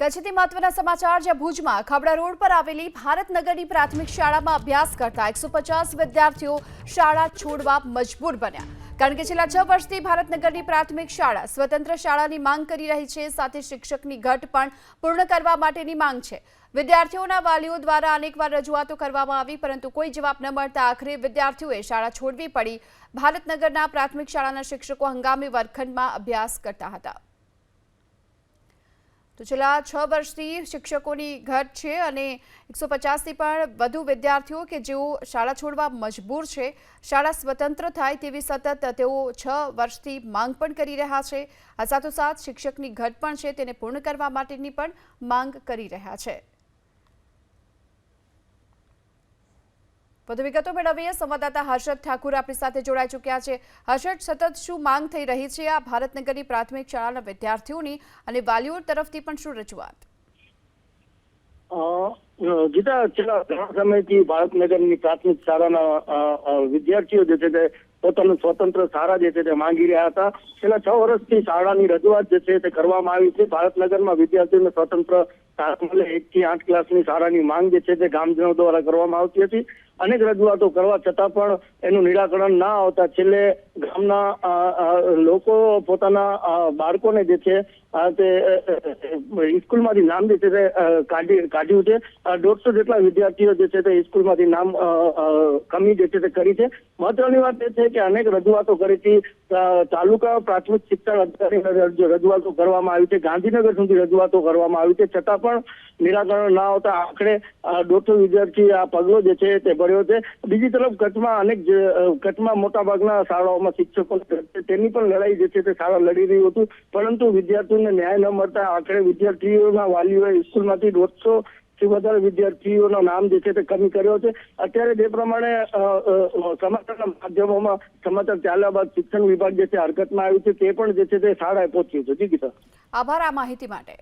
કચ્છથી મહત્વના સમાચાર જ્યાં ભુજમાં. ખાબડા રોડ પર આવેલી ભારતનગરની પ્રાથમિક શાળામાં અભ્યાસ કરતા એકસો વિદ્યાર્થીઓ શાળા છોડવા મજબૂર બન્યા. કારણ કે છેલ્લા છ વર્ષથી ભારતનગરની પ્રાથમિક શાળા સ્વતંત્ર શાળાની માંગ કરી રહી છે, સાથે શિક્ષકની ઘટ પણ પૂર્ણ કરવા માટેની માંગ છે. વિદ્યાર્થીઓના વાલીઓ દ્વારા અનેકવાર રજૂઆતો કરવામાં આવી, પરંતુ કોઈ જવાબ ન મળતા આખરે વિદ્યાર્થીઓએ શાળા છોડવી પડી. ભારતનગરના પ્રાથમિક શાળાના શિક્ષકો હંગામી વર્ગખંડમાં અભ્યાસ કરતા હતા. તો છેલ્લા છ વર્ષથી શિક્ષકોની ઘટ છે અને એકસો પચાસથી પણ વધુ વિદ્યાર્થીઓ કે જેઓ શાળા છોડવા મજબૂર છે, શાળા સ્વતંત્ર થાય તેવી સતત તેઓ છ વર્ષથી માંગ પણ કરી રહ્યા છે. આ સાથોસાથ શિક્ષકની ઘટ પણ છે, તેને પૂર્ણ કરવા માટેની પણ માંગ કરી રહ્યા છે. વધુ વિગતો મેળવીએ સંવાદદાતા હર્ષદ ઠાકુર આપણી સાથે જોડાઈ ચૂક્યા છે. હર્ષદ, સતત શું માંગ થઈ રહી છે આ ભારતનગરની પ્રાથમિક શાળાના વિદ્યાર્થીઓની અને વાલીઓ તરફથી પણ શું રજૂઆત? ગીતા, છેલ્લા ઘણા સમયથી ભારતનગરની પ્રાથમિક શાળાના વિદ્યાર્થીઓ જે છે તે પોતાનું સ્વતંત્ર શાળા જે છે તે માંગી રહ્યા હતા. છેલ્લા છ વર્ષથી શાળાની રજૂઆત જે છે તે કરવામાં આવી છે. ભારતનગરમાં વિદ્યાર્થીઓને સ્વતંત્ર મળે એક થી આઠ ક્લાસની શાળાની માંગ જે છે તે ગામજનો દ્વારા કરવામાં આવતી હતી. અનેક રજૂઆતો કરવા છતાં પણ એનું નિરાકરણ ના આવતા છેલ્લે ગામના લોકો પોતાના બાળકોને જે છે તે સ્કૂલમાંથી નામ જે છે તે કાઢી, કાઢ્યું છે. દોઢસો જેટલા વિદ્યાર્થીઓ જે છે તે સ્કૂલમાંથી નામ કમી જે છે તે કરી છે. મહત્વની વાત એ છે કે અનેક રજૂઆતો કરી હતી. તાલુકા પ્રાથમિક શિક્ષણ અધિકારી રજૂઆતો કરવામાં આવી છે. ગાંધીનગર સુધી રજૂઆતો કરવામાં આવી છે. છતાં પણ નિરાકરણ ના આવતા આખરે દોઢસો વિદ્યાર્થી આ પગલો જે છે તે ભર્યો છે. બીજી તરફ કચ્છમાં અનેક કચ્છમાં મોટાભાગના શાળાઓમાં શિક્ષકો તેની પણ લડાઈ જે છે તે શાળા લડી રહ્યું હતું. પરંતુ વિદ્યાર્થીઓને ન્યાય ન મળતા આખરે વિદ્યાર્થીઓના વાલીઓએ સ્કૂલમાંથી દોઢસો થી વધારે વિદ્યાર્થીઓના નામ જે છે તે કમી કર્યો છે. અત્યારે જે પ્રમાણે સમાચારના માધ્યમોમાં સમાચાર ચાલ્યા બાદ શિક્ષણ વિભાગ જે છે હરકતમાં આવ્યું છે તે પણ જે છે તે શાળાએ પહોંચ્યું છે. જી આભાર આ માહિતી માટે.